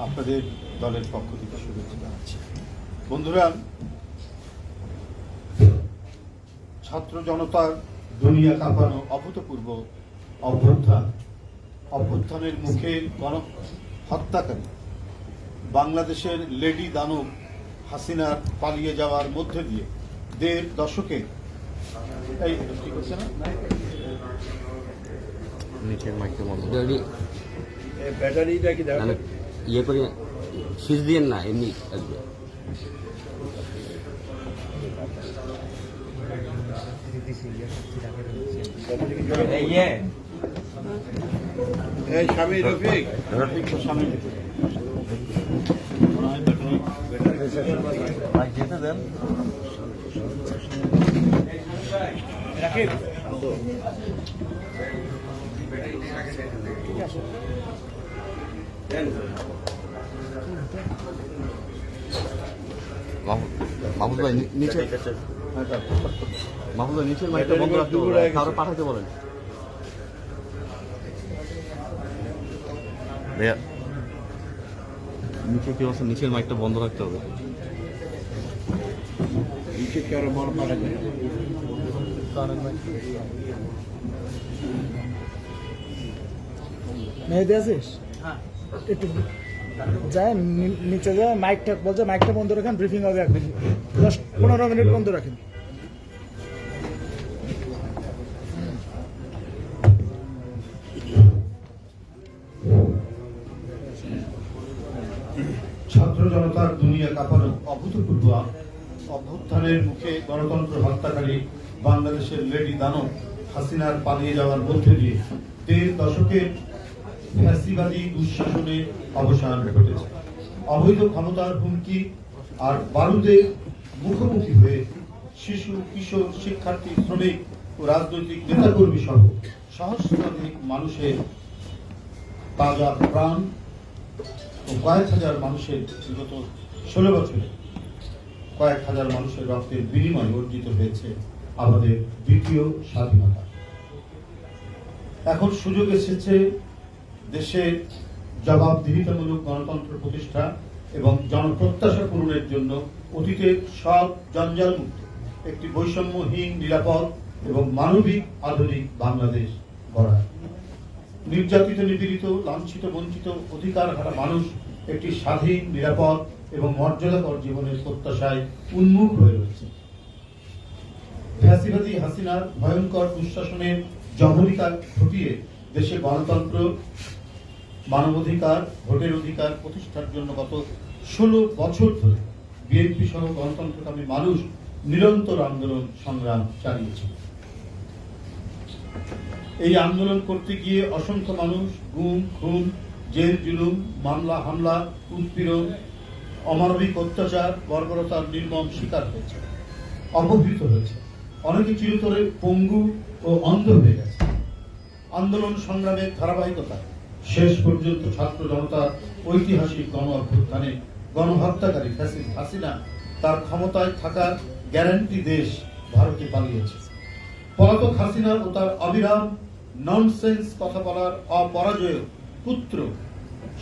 আপনাদের দলের পক্ষ থেকে শুভেচ্ছা জানাচ্ছি। বন্ধুরা ছাত্র জনতার দুনিয়া কাঁপানো অভূতপূর্ব অভ্যুত্থান অভ্যুত্থানের মুখে গণ হত্যাকারী বাংলাদেশের লেডি দানব হাসিনার পালিয়ে যাওয়ার মধ্যে দিয়ে দেড় দশকে এই না? নিচের ব্যাটারিটা কি মানে ইয়ে করে সুইচ দিয়ে না এমনি আসবে এই স্বামী। ভাই নিচে ভাই নিচের মাইকটা বন্ধ রাখতে দূর বলেন কারও পাঠাতে বলেন। ভাইয়া। নিচে কি অবস্থা? নিচের মাইকটা বন্ধ রাখতে হবে। নিচে মন মেহেদি আছিস? যায় নিচে যায় মাইকটা বলছে মাইকটা বন্ধ রাখেন ব্রিফিং হবে এক মিনিট দশ, পনেরো মিনিট বন্ধ রাখেন। ছাত্র জনতার দুনিয়া কাঁপানো অভূতপূর্ব অভ্যুত্থানের মুখে গণতন্ত্র হত্যাকারী বাংলাদেশের লেডি দানব হাসিনার পালিয়ে যাওয়ার মধ্যে দিয়ে দেড় দশকের ফ্যাসিবাদী দুঃশাসনের অবসান ঘটেছে। অবৈধ ক্ষমতার হুমকি আর বারুদের মুখোমুখি হয়ে শিশু, কিশোর, শিক্ষার্থী, শ্রমিক ও রাজনৈতিক নেতাকর্মী সহ সহস্রাধিক মানুষের তাজা প্রাণ ও কয়েক হাজার মানুষের বিগত ষোলো বছরে কয়েক হাজার মানুষের রক্তের বিনিময়ে অর্জিত হয়েছে আমাদের দ্বিতীয় স্বাধীনতা। এখন সুযোগ এসেছে দেশে জবাবদিহিতামূলক গণতন্ত্র প্রতিষ্ঠা এবং জনপ্রত্যাশা পূরণের জন্য অতীতের সব জঞ্জাল মুক্ত একটি বৈষম্যহীন, নিরাপদ এবং মানবিক আধুনিক বাংলাদেশ গড়া নির্যাতিত, নিপীড়িত, লাঞ্ছিত, বঞ্চিত অধিকার হারা মানুষ একটি স্বাধীন, নিরাপদ এবং মর্যাদাকর জীবনের প্রত্যাশায় উন্মুখ হয়ে রয়েছে। ফ্যাসিবাদী হাসিনার ভয়ঙ্কর দুঃশাসনের জবরিকা ঘটিয়ে দেশে গণতন্ত্র মানবাধিকার, ভোটের অধিকার প্রতিষ্ঠার জন্য গত ষোলো বছর ধরে বিএনপি সহ গণতন্ত্রকামী মানুষ নিরন্তর আন্দোলন সংগ্রাম চালিয়েছে। এই আন্দোলন করতে গিয়ে অসংখ্য মানুষ গুম, খুন, জেল, জুলুম, মামলা, হামলা, উৎপীড়ন, অমানবিক অত্যাচার, বর্বরতার নির্মম শিকার হয়েছে, অপহৃত হয়েছে। অনেকে চিরতরে পঙ্গু ও অন্ধ হয়ে গেছে। আন্দোলন সংগ্রামের ধারাবাহিকতা শেষ পর্যন্ত ছাত্র জনতার ঐতিহাসিক গণ অভ্যুত্থানে গণহত্যাকারী ফ্যাসিস্ট হাসিনা তার ক্ষমতায় থাকার গ্যারান্টি দেশ ভারতে পালিয়েছে। পলাতক হাসিনা ও তার অবিরাম ননসেন্স কথা বলার অপরাজয় পুত্র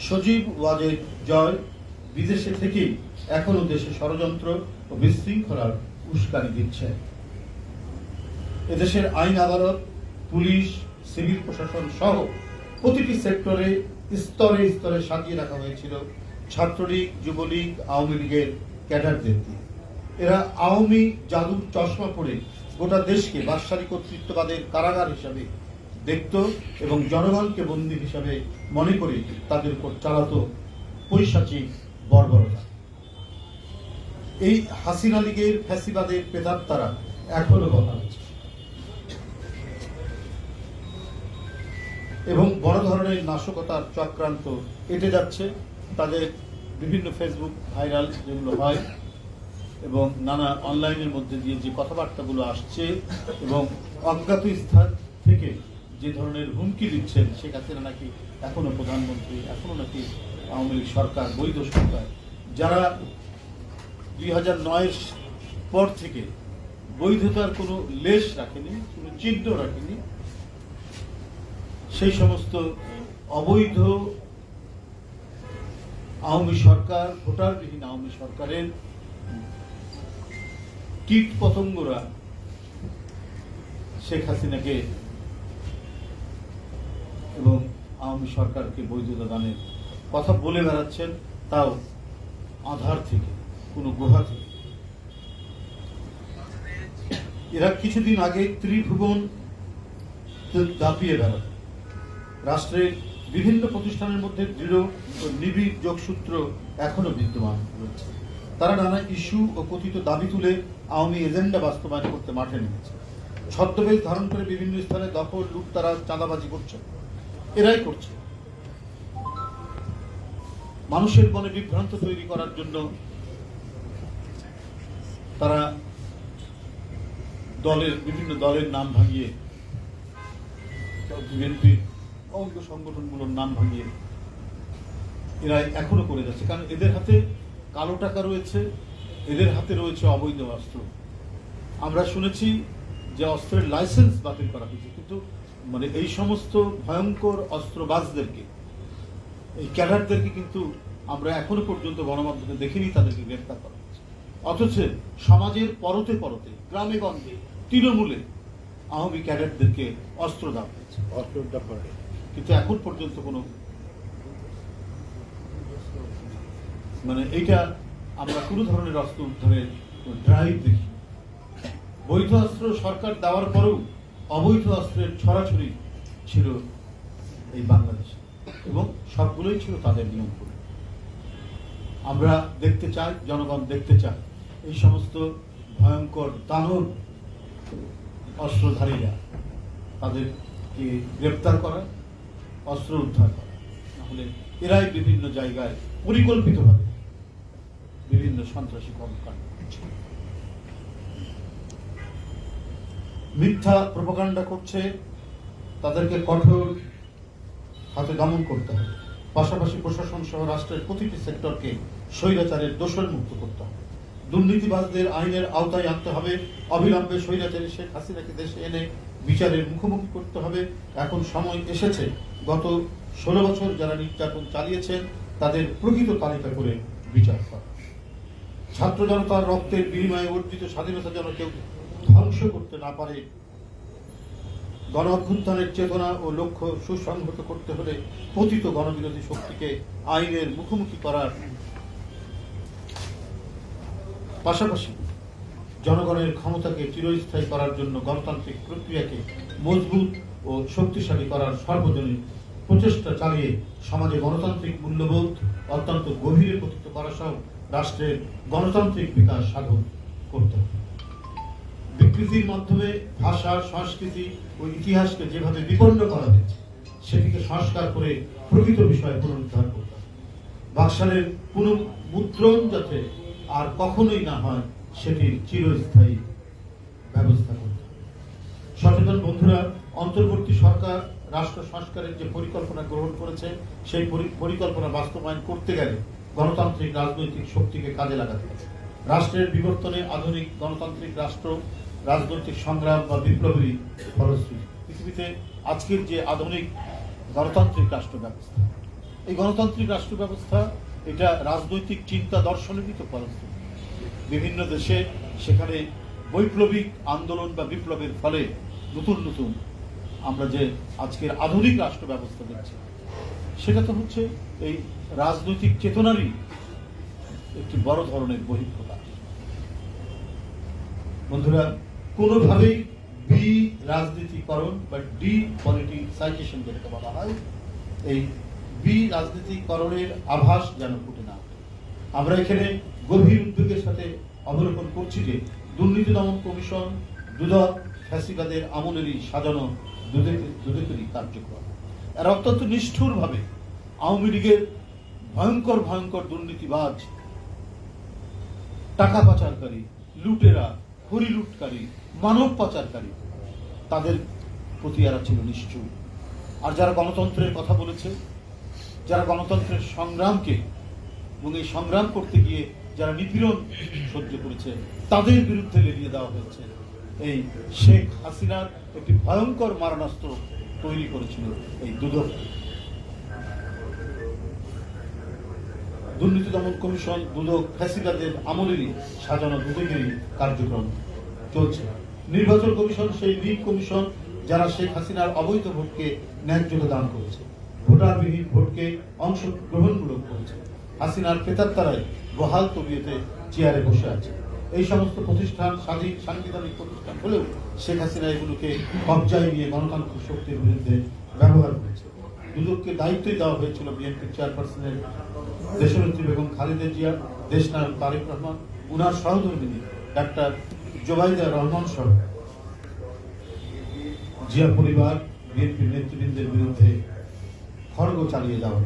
সজীব ওয়াজেদ জয় বিদেশে থেকে এখনও দেশে ষড়যন্ত্র ও বিশৃঙ্খলার উস্কানি দিচ্ছে। এদেশের আইন আদালত, পুলিশ, সিভিল প্রশাসন সহ প্রতিটি সেক্টরে, স্তরে স্তরে সাজিয়ে রাখা হয়েছিল ছাত্রলীগ, যুবলীগ, আওয়ামী লীগের ক্যাডারদের দিয়ে। এরা আওয়ামী জাদুর চশমা পরে গোটা দেশকে বাদশাহী কর্তৃত্ববাদের কারাগার হিসাবে দেখত এবং জনগণকে বন্দী হিসাবে মনে করে তাদের উপর চালাতো পৈশাচিক বর্বরতা। এই হাসিনা লীগের ফ্যাসিবাদের প্রেতাত্মারা এখনও কথা আছে। এবং বড় ধরনের নাশকতার চক্রান্ত এটে যাচ্ছে। তাদের বিভিন্ন ফেসবুক ভাইরাল যেগুলো হয় এবং নানা অনলাইনের মধ্যে দিয়ে যে কথাবার্তাগুলো আসছে এবং অজ্ঞাত স্থান থেকে যে ধরনের হুমকি দিচ্ছেন, শেখ নাকি এখনও প্রধানমন্ত্রী, এখনও নাকি আওয়ামী লীগ সরকার, বৈধ সরকার। যারা দুই হাজার নয়ের পর থেকে বৈধতার কোনো লেশ রাখেনি, কোনো চিহ্ন রাখেনি সেই সমস্ত অবৈধ আওয়ামী সরকার, ভোটারবিহীন আওয়ামী সরকারের কীট পতঙ্গরা শেখ হাসিনাকে এবং আওয়ামী সরকারকে বৈধতা দানের কথা বলে বেড়াচ্ছেন, তাও আধার থেকে, কোনো গুহা থেকে। এরা কিছুদিন আগে ত্রিভুবন দাপিয়ে বেড়াত। রাষ্ট্রের বিভিন্ন প্রতিষ্ঠানের মধ্যে দৃঢ় ও নিবিড় যোগসূত্র এখনও বিদ্যমান রয়েছে। তারা নানা ইস্যু ও কথিত দাবি তুলে আওয়ামী এজেন্ডা বাস্তবায়ন করতে মাঠে নেমেছে। ছদ্মবেশ ধারণ করে বিভিন্ন স্থানে দখল, লুটতারা, চাঁদাবাজি করছে। এরাই করছে। মানুষের মনে বিভ্রান্ত তৈরি করার জন্য তারা দলের বিভিন্ন দলের নাম ভাঙিয়ে বিএনপি অঙ্গ সংগঠনগুলোর নাম ভাঙিয়ে এরা এখনও করে যাচ্ছে। কারণ এদের হাতে কালো টাকা রয়েছে, এদের হাতে রয়েছে অবৈধ অস্ত্র। আমরা শুনেছি যে অস্ত্রের লাইসেন্স বাতিল করা হয়েছে, কিন্তু মানে এই সমস্ত ভয়ঙ্কর অস্ত্রবাজদেরকে, এই ক্যাডারদেরকে কিন্তু আমরা এখনও পর্যন্ত গণমাধ্যমে দেখিনি, তাদেরকে গ্রেফতার করা হয়েছে। অথচ সমাজের পরতে পরতে, গ্রামে গঞ্জে, তৃণমূলে আওয়ামী ক্যাডারদেরকে অস্ত্র দেওয়া হয়েছে। অস্ত্র কিন্তু এখন পর্যন্ত কোনো মানে এইটা আমরা কোনো ধরনের অস্ত্র উদ্ধারের ড্রাইভ দেখি বৈধ অস্ত্র সরকার দেওয়ার পরেও অবৈধ অস্ত্রের ছড়াছড়ি ছিল এই বাংলাদেশে এবং সবগুলোই ছিল তাদের নিয়ম করে। আমরা দেখতে চাই, জনগণ দেখতে চায় এই সমস্ত ভয়ঙ্কর দানব অস্ত্রধারীরা তাদেরকে গ্রেপ্তার করা অস্ত্র উদ্ধার করা। নাহলে এরাই বিভিন্ন জায়গায় পরিকল্পিতভাবে বিভিন্ন সন্ত্রাসী কর্মকাণ্ড করছে। মিথ্যা প্রপাগান্ডা করছে, তাদেরকে কঠোর হাতে দমন করতে হবে। পাশাপাশি প্রশাসন সহ রাষ্ট্রের প্রতিটি সেক্টরকে স্বৈরাচারের দোষর মুক্ত করতে হবে। দুর্নীতিবাজদের আইনের আওতায় আনতে হবে। অবিলম্বে স্বৈরাচারী শেখ হাসিনাকে দেশে এনে বিচারের মুখোমুখি করতে হবে। এখন সময় এসেছে। গত ষোলো বছর যারা নির্যাতন চালিয়েছেন, তাদের প্রকৃত তালিকা করে বিচার করা। ছাত্র জনতার রক্তের বিনিময়ে অর্জিত স্বাধীনতা যেন কেউ ধ্বংস করতে না পারে, গণ অভ্যুত্থানের চেতনা ও লক্ষ্য সুসংহত করতে হলে পতিত গণবিরোধী শক্তিকে আইনের মুখোমুখি করার পাশাপাশি জনগণের ক্ষমতাকে চিরস্থায়ী করার জন্য গণতান্ত্রিক প্রক্রিয়াকে মজবুত ও শক্তিশালী করার সর্বজনীন প্রচেষ্টা চালিয়ে সমাজে গণতান্ত্রিক মূল্যবোধ অত্যন্ত গভীরে পতিত করা সহ রাষ্ট্রের গণতান্ত্রিক বিকাশ সাধন করতে বিকৃতির মাধ্যমে ভাষা, সংস্কৃতি ও ইতিহাসকে যেভাবে বিপন্ন করা হয়েছে, সেটিকে সংস্কার করে প্রকৃত বিষয়ে পুনরুদ্ধার করতে হবে। বাকশালের কোনো মুদ্রণ যাতে আর কখনোই না হয় সেটির চিরস্থায়ী ব্যবস্থা করতে সচেতন বন্ধুরা, অন্তর্বর্তী সরকার রাষ্ট্র সংস্কারের যে পরিকল্পনা গ্রহণ করেছে, সেই পরিকল্পনা বাস্তবায়ন করতে গেলে গণতান্ত্রিক রাজনৈতিক শক্তিকে কাজে লাগাতে হবে। রাষ্ট্রের বিবর্তনে আধুনিক গণতান্ত্রিক রাষ্ট্র, রাজনৈতিক সংগ্রাম বা বিপ্লবী ফলশ্রুতি। পৃথিবীতে আজকের যে আধুনিক গণতান্ত্রিক রাষ্ট্র ব্যবস্থা, এই গণতান্ত্রিক রাষ্ট্র ব্যবস্থা এটা রাজনৈতিক চিন্তা দর্শনেরই তো ফলশ্রুতি বিভিন্ন দেশে সেখানে বৈপ্লবিক আন্দোলন বা বিপ্লবের ফলে নতুন নতুন আমরা যে আজকের আধুনিক রাষ্ট্র ব্যবস্থা দেখছি, সেটা তো হচ্ছে এই রাজনৈতিক চেতনারই একটি বড় ধরনের বহিঃপ্রকাশ বন্ধুরা, কোনোভাবেই বি রাজনীতিকরণ বা ডি পলিটিসাইজেশন যেটাকে বলা হয়, এই বি রাজনীতিকরণের আভাস যেন ফুটে। আমরা এখানে গভীর উদ্যোগের সাথে অবলোকন করছি যে দুর্নীতি দমন কমিশন, দুদক, ফ্যাসিবাদের আমলেরই সাজানো দুদকেরই কার্যক্রম। এরা অত্যন্ত নিষ্ঠুরভাবে আওয়ামী লীগের ভয়ঙ্কর ভয়ঙ্কর দুর্নীতিবাজ, টাকা পাচারকারী, লুটেরা হরিলুটকারী মানব পাচারকারী, তাদের প্রতি এরা ছিল নিশ্চুপ আর যারা গণতন্ত্রের কথা বলেছে, যারা গণতন্ত্রের সংগ্রামকে এবং এই সংগ্রাম করতে গিয়ে যারা নিপীড়ন সহ্য করেছে, তাদের বিরুদ্ধে লেলিয়ে দেওয়া হয়েছে। এই শেখ হাসিনার একটি ভয়ঙ্কর মারণাস্ত্র তৈরি করেছিল এই দুদক। দুর্নীতি দমন কমিশন, দুদক ফ্যাসিবাদের আমলেরই সাজানো দুদকেরই কার্যক্রম চলছে। নির্বাচন কমিশন, সেই লীগ কমিশন, যারা শেখ হাসিনার অবৈধ ভোটকে ন্যায্যতা দান করেছে, ভোটারবিহীন ভোটকে অংশগ্রহণমূলক করেছে। হাসিনার প্রেতাত্মারাই বহাল তবিয়তে চেয়ারে বসে আছে। এই সমস্ত প্রতিষ্ঠান, স্বাধীন সাংবিধানিক প্রতিষ্ঠান হলেও শেখ হাসিনা এগুলোকে কবজায় নিয়ে গণতান্ত্রিক শক্তির বিরুদ্ধে ব্যবহার করেছে। দুদককে দায়িত্বই দেওয়া হয়েছিল বিএনপির চেয়ারপারসনের দেশনেত্রী বেগম খালেদা জিয়া, দেশনায়ক তারেক রহমান, উনার সহধর্মিনী ডাক্তার জোবাইদা রহমান সহ। জিয়া পরিবার বিএনপির নেতৃবৃন্দের বিরুদ্ধে খড়গ চালিয়ে যাওয়া।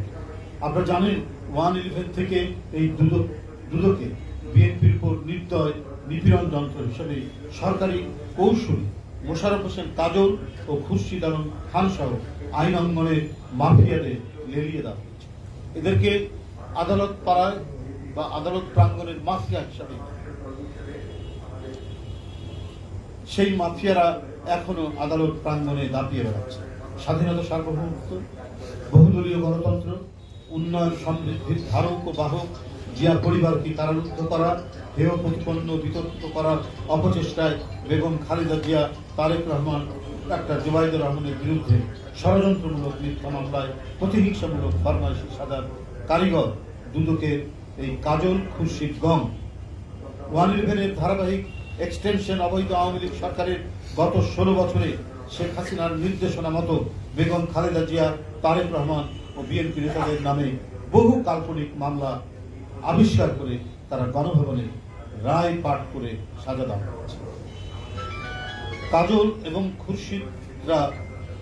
আপনারা জানেন ওয়ান ইলেভেন থেকে এই দুদক, দুদকে বিএনপির উপর নির্দয়, নিপীড়ন যন্ত্র হিসেবে সরকারি কৌশলী মোশারফ হোসেন কাজল ও খুরশিদ আলম খান সহ আইন অঙ্গনের মাফিয়াদের লেলিয়ে দেওয়া হয়েছে। এদেরকে আদালত পাড়ায় বা আদালত প্রাঙ্গণের মাফিয়া হিসাবে সেই মাফিয়ারা এখনও আদালত প্রাঙ্গণে দাপিয়ে বেড়াচ্ছে। স্বাধীনতা সার্বভৌমত্ব, বহুদলীয় গণতন্ত্র উন্নয়ন সমৃদ্ধির ধারক ও বাহক জিয়া পরিবারকে কারারুদ্ধ করা হেয় প্রতিপন্ন বিতর্কিত করার অপচেষ্টায় বেগম খালেদা জিয়া, তারেক রহমান, ডাক্তার জুবাইদুর রহমানের বিরুদ্ধে ষড়যন্ত্রমূলক মিথ্যা মামলায় প্রতিহিংসামূলক ফরমাইশি সাজার কারিগর। দুদকের এই কাজল খুরশিদ গম। ওয়ান ইলেভেনের ধারাবাহিক এক্সটেনশন অবৈধ আওয়ামী লীগ সরকারের গত ষোলো বছরে শেখ হাসিনার নির্দেশনা মতো বেগম খালেদা জিয়া, তারেক রহমান ও বিএনপি নেতাদের নামে বহু কাল্পনিক মামলা আবিষ্কার করে তারা গণভবনে রায় পাঠ করে সাজা দেওয়া হয়েছে কাজল এবং খুরশিদরা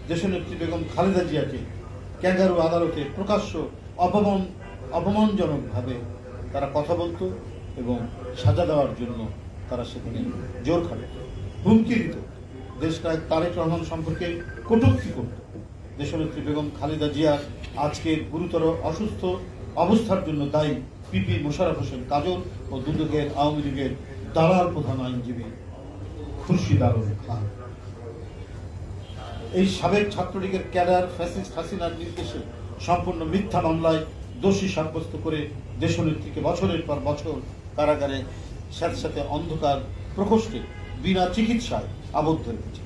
দেশনেত্রী বেগম খালেদা জিয়াকে ক্যাঙ্গারু আদালতে প্রকাশ্য অপমান, অপমানজনকভাবে তারা কথা বলতো এবং সাজা দেওয়ার জন্য তারা সেখানে জোর খাটে হুমকি দিত। দেশনায়ক তারেক রহমান সম্পর্কে কটূক্তি করত। দেশনেত্রী বেগম খালেদা জিয়ার আজকের গুরুতর অসুস্থ অবস্থার জন্য দায়ী পিপি মোশারফ হোসেন কাজল ও দুদকের আওয়ামী লীগের দালাল প্রধান আইনজীবী খুরশিদ আলম খান। এই সাবেক ছাত্রলীগের ক্যাডার ফ্যাসিস্ট হাসিনার নির্দেশে সম্পূর্ণ মিথ্যা মামলায় দোষী সাব্যস্ত করে দেশনেত্রীকে বছরের পর বছর কারাগারে সাথে সাথে অন্ধকার প্রকোষ্ঠে বিনা চিকিৎসায় আবদ্ধ রেখেছে।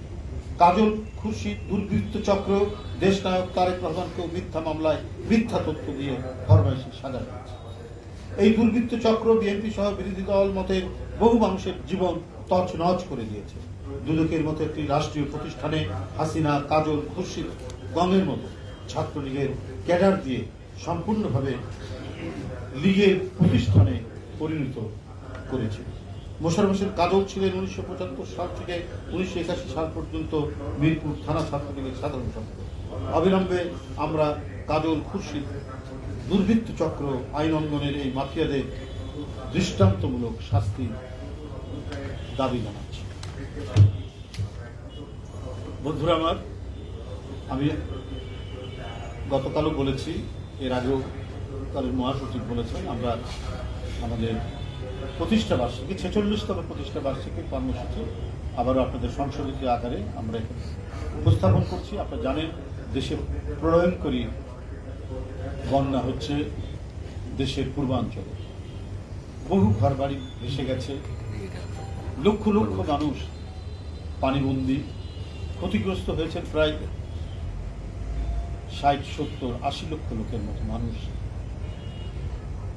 কাজল খুরশিদ, দুর্বৃত্ত চক্র দেশ নায়ক তারেক রহমানকেও মিথ্যা মামলায় মিথ্যা তথ্য দিয়ে ফরমাইশি সাজা দিয়েছে এই দুর্বৃত্ত চক্র বিএনপি সহ বিরোধী দল মতের বহু মানুষের জীবন তছনছ করে দিয়েছে। দুদকের মতো একটি রাষ্ট্রীয় প্রতিষ্ঠানে হাসিনা, কাজল, খুরশিদ, গমের মতো ছাত্রলীগের ক্যাডার দিয়ে সম্পূর্ণভাবে লীগের প্রতিষ্ঠানে পরিণত করেছে। মোশারফ কাজল ছিলেন উনিশশো পঁচাত্তর সাল থেকে উনিশশো একাশি সাল পর্যন্ত মিরপুর থানা ছাত্রলীগের সাধারণ সম্পাদক। অবিলম্বে আমরা কাজল খুরশিদ, দুর্বৃত্ত চক্র, আইন অঙ্গনের এই মাফিয়াদের দৃষ্টান্তমূলক শাস্তি দাবি জানাচ্ছি। বন্ধুরা আমার, আমি গতকালও বলেছি, এর আগেও কালের মহাসচিব বলেছেন, আমরা আমাদের প্রতিষ্ঠা বার্ষিকী, ছেচল্লিশতম প্রতিষ্ঠা বার্ষিকী কর্মসূচি আবারও আপনাদের সংশোধিত আকারে আমরা উপস্থাপন করছি। আপনারা জানেন, দেশে প্রলয়ঙ্করী বন্যা হচ্ছে দেশের পূর্বাঞ্চলে। বহু ঘরবাড়ি ভেসে গেছে। লক্ষ লক্ষ মানুষ পানিবন্দি ক্ষতিগ্রস্ত হয়েছেন। প্রায় ষাট, সত্তর, আশি লক্ষ লোকের মতো মানুষ।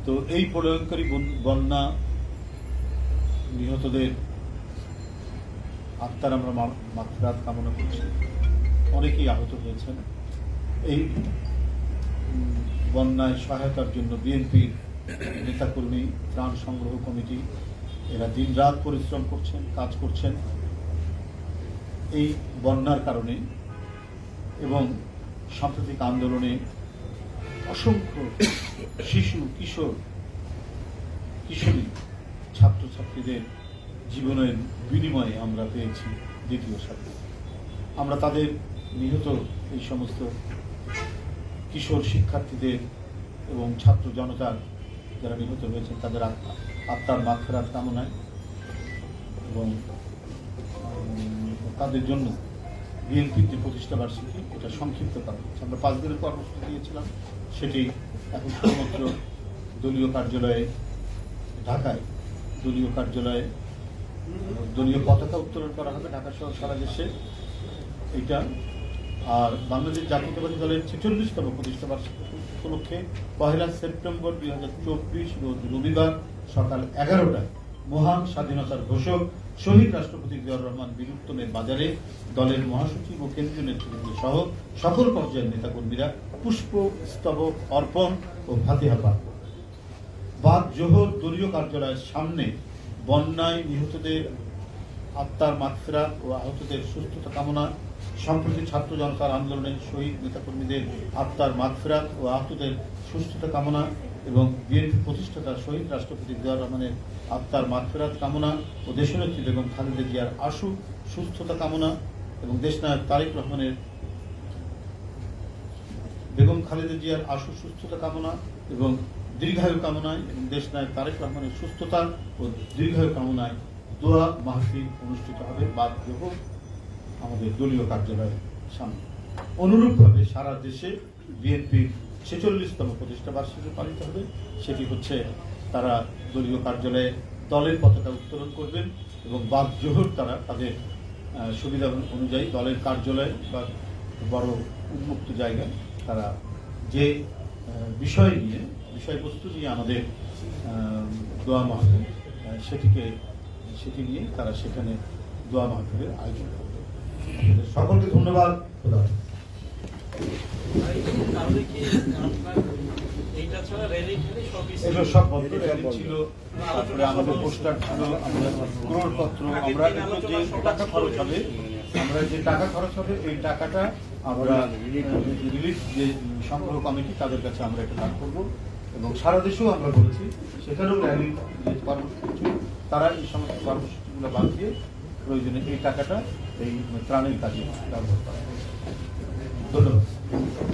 তো এই প্রলয়ঙ্করী বন- বন্যা নিহতদের আত্মার আমরা মা- মাগফিরাত কামনা করছি। অনেকেই আহত হয়েছেন। এই বন্যায় সহায়তার জন্য বিএনপির নেতাকর্মী, ত্রাণ সংগ্রহ কমিটি, এরা দিনরাত পরিশ্রম করছেন, কাজ করছেন। এই বন্যার কারণে এবং সাম্প্রতিক আন্দোলনে অসংখ্য শিশু, কিশোর, কিশোরী ছাত্রছাত্রীদের জীবনের বিনিময়ে আমরা পেয়েছি দ্বিতীয় সাথে। আমরা তাদের নিহত এই সমস্ত কিশোর শিক্ষার্থীদের এবং ছাত্র জনতার যারা নিহত হয়েছেন, তাদের আত্মা, আত্মার মাগফেরাত কামনায় এবং তাদের জন্য বিএনপির যে প্রতিষ্ঠা বার্ষিকী, এটা সংক্ষিপ্ত করা হচ্ছে। আমরা পাঁচ দিনের কর্মসূচি দিয়েছিলাম। সেটি এখন শুধুমাত্র দলীয় কার্যালয়ে ঢাকায় দলীয় কার্যালয়ে দলীয় পতাকা উত্তোলন করা হবে ঢাকা সহ সারা দেশে এটা, আর বাংলাদেশ জাতীয়তাবাদী দলের ছেচল্লিশতম প্রতিষ্ঠা উপলক্ষে পহেলা সেপ্টেম্বর দুই হাজার চব্বিশ রোজ রবিবার সকাল এগারোটায় মহান স্বাধীনতার ঘোষক শহীদ রাষ্ট্রপতি জিয়াউর রহমান বীরুত্তমের বাজারে দলের মহাসচিব ও কেন্দ্রীয় নেতৃবৃন্দ সহ সকল পর্যায়ের নেতাকর্মীরা পুষ্প স্তবক অর্পণ ও ভাতিহা পাঠ করবেন। বাদ জোহর দলীয় কার্যালয়ের সামনে বন্যায় নিহতদের আত্মার মাগফিরাত ও আহতদের সুস্থতা কামনা, সম্প্রতি ছাত্র জনতার আন্দোলনে শহীদ নেতাকর্মীদের আত্মার মাগফিরাত ও আহতদের সুস্থতা কামনা এবং বিএনপি প্রতিষ্ঠাতা শহীদ রাষ্ট্রপতি জিয়াউর রহমানের আত্মার মাগফিরাত কামনা ও দেশনেত্রী বেগম খালেদা জিয়ার আশু সুস্থতা কামনা এবং দেশনায়ক তারেক রহমানের বেগম খালেদা জিয়ার আশু সুস্থতা কামনা এবং দীর্ঘায়ু কামনায় এবং দেশ নায়ক তারেক রহমানের সুস্থতা ও দীর্ঘায়ু কামনায় দোয়া মাহফিল অনুষ্ঠিত হবে, বাদ জোহর আমাদের দলীয় কার্যালয়ের সামনে। অনুরূপভাবে সারা দেশে বিএনপির ছেচল্লিশতম প্রতিষ্ঠা বার্ষিকী পালিত হবে। সেটি হচ্ছে তারা দলীয় কার্যালয়ে দলের পতাকা উত্তোলন করবেন এবং বাদ জোহর তারা তাদের সুবিধা অনুযায়ী দলের কার্যালয় বা বড় উন্মুক্ত জায়গায় তারা যে বিষয় নিয়ে বিষয়বস্তু নিয়ে আমাদের দোয়া মাহফিল সেটিকে, সেটি নিয়ে তারা সেখানে দোয়া মাহফিলের আয়োজন করবে। সকলকে ধন্যবাদ। ছিল? আমাদের পোস্টার যে টাকা খরচ হবে, আমরা যে টাকা খরচ হবে টাকাটা আমরা যে সংগ্রহ কমিটি, তাদের কাছে আমরা এটা দান করব। এবং সারা দেশেও আমরা বলেছি, সেখানেও র্যালি কর্মসূচি তারা এই সমস্ত কর্মসূচিগুলো বাদ দিয়ে প্রয়োজনে এই টাকাটা এই ত্রাণের কাজে ব্যবহার করা ধন্যবাদ।